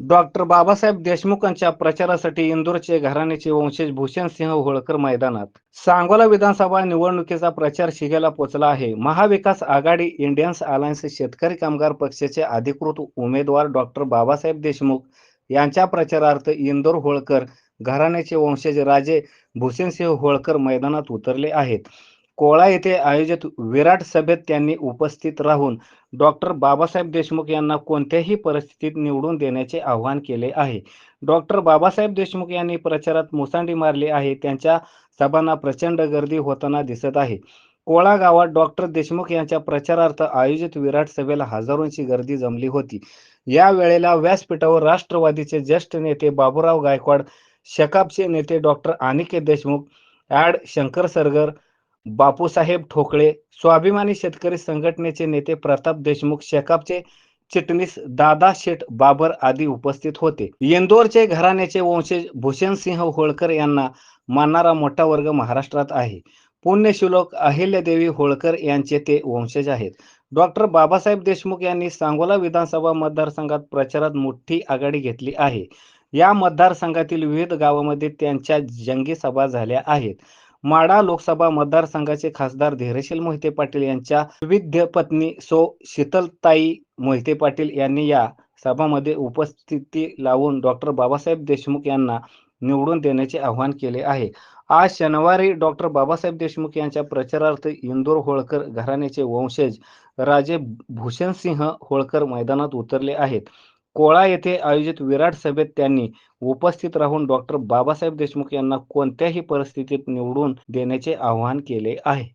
Doctor Babasaheb देशमुखांच्या प्रचारासाठी इंदोरचे घराण्याचे वंशज भूषणसिंह होळकर मैदानात. सांगोला विधानसभा निवडणुकीचा प्रचार शिगेला पोहोचला आहे. महाविकास आघाडी इंडियन्स अलायन्स शेतकरी कामगार पक्षाचे अधिकृत उमेदवार डॉक्टर बाबासाहेब देशमुख यांच्या प्रचारार्थ इंदोर होळकर घराण्याचे वंशज राजे भूषणसिंह होळकर मैदानात उतरले आहेत. कोळा येथे आयोजित विराट सभेत त्यांनी उपस्थित राहून डॉक्टर बाबासाहेब देशमुख यांना कोणत्याही परिस्थितीत निवडून देण्याचे आवाहन केले आहे. डॉक्टर बाबासाहेब देशमुख यांनी प्रचारात मुसांडी मारली आहे. त्यांच्या सभांना प्रचंड गर्दी होताना दिसत आहे. कोळा गावात डॉक्टर देशमुख यांच्या प्रचारार्थ आयोजित विराट सभेला हजारोंची गर्दी जमली होती. या वेळेला व्यासपीठावर राष्ट्रवादीचे ज्येष्ठ नेते बाबूराव गायकवाड शकापचे नेते डॉक्टर अनिकेत देशमुख ॲड शंकर सरगर बापूसाहेब ठोकळे स्वाभिमानी शेतकरी संघटनेचे नेते प्रताप देशमुख शेकापचे चिटणीस दादा शेठ बाबर आदी उपस्थित होते. इंदोरचे घराण्याचे वंशज भूषणसिंह होळकर यांना मानणारा मोठा वर्ग महाराष्ट्रात आहे. पुण्यशिलोक अहिल्यादेवी होळकर यांचे ते वंशज आहेत. डॉक्टर बाबासाहेब देशमुख यांनी सांगोला विधानसभा मतदारसंघात प्रचारात मोठी आघाडी घेतली आहे. या मतदारसंघातील विविध गावामध्ये त्यांच्या जंगी सभा झाल्या आहेत. माडा लोकसभा मतदारसंघाचे खासदार धैर्यशील मोहिते पाटील यांच्या विविध पत्नी सो शीतलताई मोहिते पाटील यांनी या सभामध्ये उपस्थिती लावून डॉक्टर बाबासाहेब देशमुख यांना निवडून देण्याचे आवाहन केले आहे. आज शनिवारी डॉक्टर बाबासाहेब देशमुख यांच्या प्रचारार्थ इंदोर होळकर घराण्याचे वंशज राजे भूषणसिंह होळकर मैदानात उतरले आहेत. कोळा येथे आयोजित विराट सभेत त्यांनी उपस्थित राहून डॉक्टर बाबासाहेब देशमुख यांना कोणत्याही परिस्थितीत निवडून देण्याचे आवाहन केले आहे.